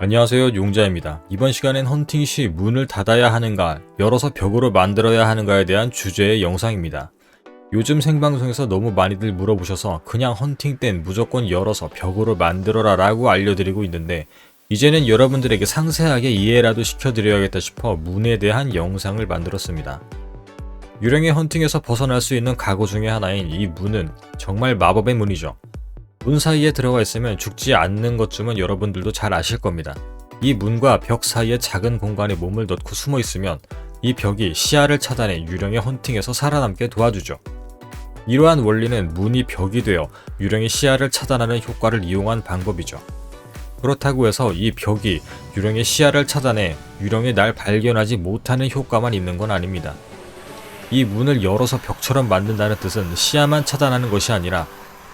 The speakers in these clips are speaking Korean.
안녕하세요 용자입니다. 이번 시간엔 헌팅 시 문을 닫아야 하는가 열어서 벽으로 만들어야 하는가에 대한 주제의 영상입니다. 요즘 생방송에서 너무 많이들 물어보셔서 그냥 헌팅 땐 무조건 열어서 벽으로 만들어라 라고 알려드리고 있는데 이제는 여러분들에게 상세하게 이해라도 시켜드려야겠다 싶어 문에 대한 영상을 만들었습니다. 유령의 헌팅에서 벗어날 수 있는 가구 중에 하나인 이 문은 정말 마법의 문이죠. 문 사이에 들어가 있으면 죽지 않는 것쯤은 여러분들도 잘 아실 겁니다. 이 문과 벽 사이에 작은 공간에 몸을 넣고 숨어 있으면 이 벽이 시야를 차단해 유령의 헌팅에서 살아남게 도와주죠. 이러한 원리는 문이 벽이 되어 유령의 시야를 차단하는 효과를 이용한 방법이죠. 그렇다고 해서 이 벽이 유령의 시야를 차단해 유령이 날 발견하지 못하는 효과만 있는 건 아닙니다. 이 문을 열어서 벽처럼 만든다는 뜻은 시야만 차단하는 것이 아니라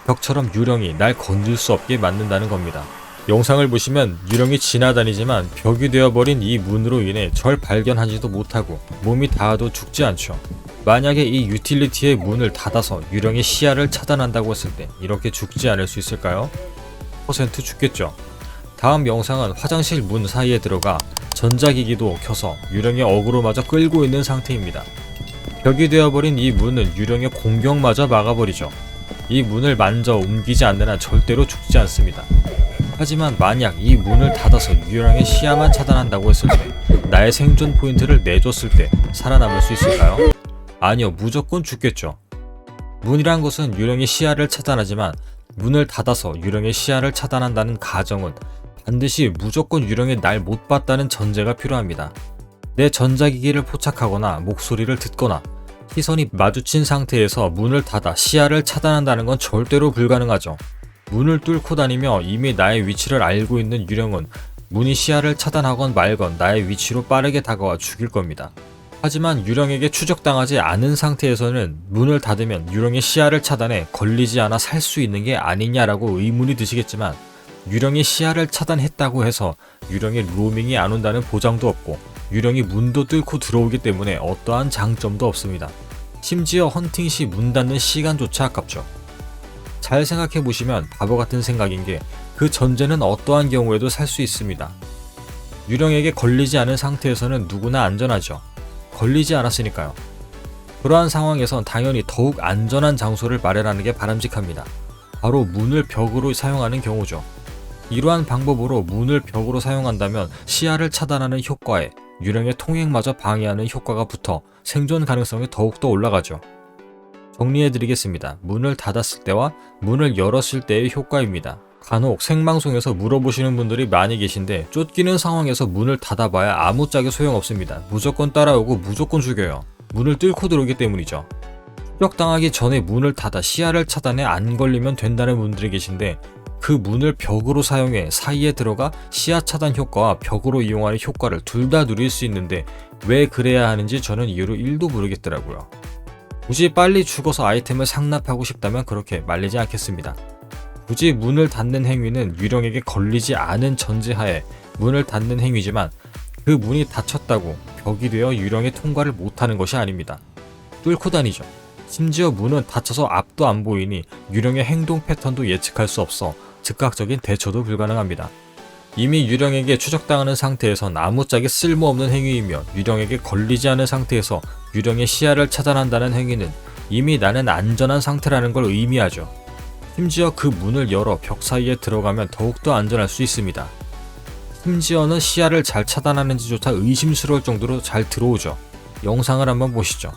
벽처럼 유령이 날 건들 수 없게 만든다는 겁니다. 영상을 보시면 유령이 지나다니지만 벽이 되어버린 이 문으로 인해 절 발견하지도 못하고 몸이 닿아도 죽지 않죠. 만약에 이 유틸리티의 문을 닫아서 유령의 시야를 차단한다고 했을 때 이렇게 죽지 않을 수 있을까요? 퍼센트 죽겠죠. 다음 영상은 화장실 문 사이에 들어가 전자기기도 켜서 유령의 어그로마저 끌고 있는 상태입니다. 벽이 되어버린 이 문은 유령의 공격마저 막아버리죠. 이 문을 만져 옮기지 않는 한 절대로 죽지 않습니다. 하지만 만약 이 문을 닫아서 유령의 시야만 차단한다고 했을 때 나의 생존 포인트를 내줬을 때 살아남을 수 있을까요? 아니요, 무조건 죽겠죠. 문이란 것은 유령의 시야를 차단하지만 문을 닫아서 유령의 시야를 차단한다는 가정은 반드시 무조건 유령이 날 못 봤다는 전제가 필요합니다. 내 전자기기를 포착하거나 목소리를 듣거나 시선이 마주친 상태에서 문을 닫아 시야를 차단한다는 건 절대로 불가능하죠. 문을 뚫고 다니며 이미 나의 위치를 알고 있는 유령은 문이 시야를 차단하건 말건 나의 위치로 빠르게 다가와 죽일 겁니다. 하지만 유령에게 추적당하지 않은 상태에서는 문을 닫으면 유령의 시야를 차단해 걸리지 않아 살 수 있는 게 아니냐라고 의문이 드시겠지만 유령이 시야를 차단했다고 해서 유령의 로밍이 안 온다는 보장도 없고 유령이 문도 뚫고 들어오기 때문에 어떠한 장점도 없습니다. 심지어 헌팅 시 문 닫는 시간조차 아깝죠. 잘 생각해 보시면 바보 같은 생각인 게 그 전제는 어떠한 경우에도 살 수 있습니다. 유령에게 걸리지 않은 상태에서는 누구나 안전하죠. 걸리지 않았으니까요. 그러한 상황에선 당연히 더욱 안전한 장소를 마련하는 게 바람직합니다. 바로 문을 벽으로 사용하는 경우죠. 이러한 방법으로 문을 벽으로 사용한다면 시야를 차단하는 효과에 유령의 통행마저 방해하는 효과가 붙어 생존 가능성이 더욱더 올라가죠. 정리해드리겠습니다. 문을 닫았을 때와 문을 열었을 때의 효과입니다. 간혹 생방송에서 물어보시는 분들이 많이 계신데 쫓기는 상황에서 문을 닫아봐야 아무짝에 소용없습니다. 무조건 따라오고 무조건 죽여요. 문을 뚫고 들어오기 때문이죠. 추적당하기 전에 문을 닫아 시야를 차단해 안 걸리면 된다는 분들이 계신데 그 문을 벽으로 사용해 사이에 들어가 시야 차단 효과와 벽으로 이용하는 효과를 둘 다 누릴 수 있는데 왜 그래야 하는지 저는 이유를 1도 모르겠더라고요. 굳이 빨리 죽어서 아이템을 상납하고 싶다면 그렇게 말리지 않겠습니다. 굳이 문을 닫는 행위는 유령에게 걸리지 않은 전제하에 문을 닫는 행위지만 그 문이 닫혔다고 벽이 되어 유령의 통과를 못하는 것이 아닙니다. 뚫고 다니죠. 심지어 문은 닫혀서 앞도 안 보이니 유령의 행동 패턴도 예측할 수 없어 즉각적인 대처도 불가능합니다. 이미 유령에게 추적당하는 상태에선 아무짝에 쓸모없는 행위이며 유령에게 걸리지 않은 상태에서 유령의 시야를 차단한다는 행위는 이미 나는 안전한 상태라는 걸 의미하죠. 심지어 그 문을 열어 벽 사이에 들어가면 더욱더 안전할 수 있습니다. 심지어는 시야를 잘 차단하는지조차 의심스러울 정도로 잘 들어오죠. 영상을 한번 보시죠.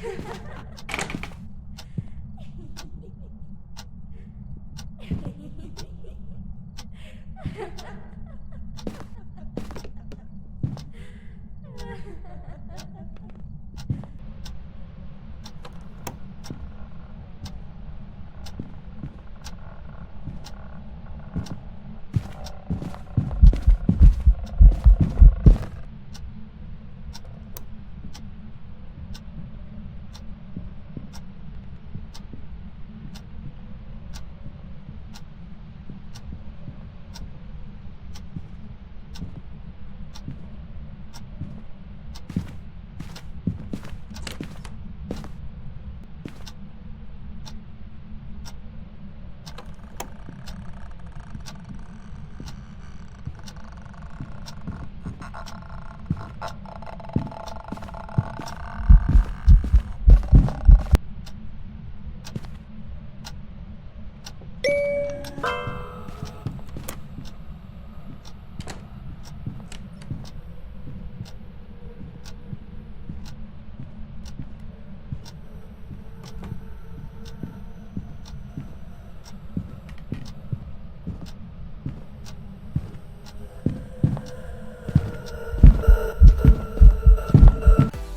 ハハハハ!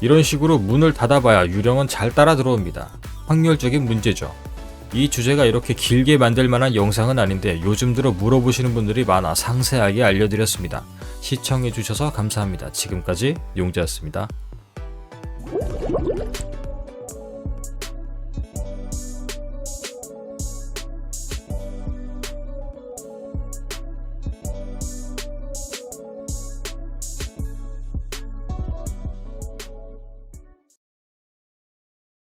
이런 식으로 문을 닫아봐야 유령은 잘 따라 들어옵니다. 확률적인 문제죠. 이 주제가 이렇게 길게 만들 만한 영상은 아닌데 요즘 들어 물어보시는 분들이 많아 상세하게 알려드렸습니다. 시청해주셔서 감사합니다. 지금까지 용자였습니다.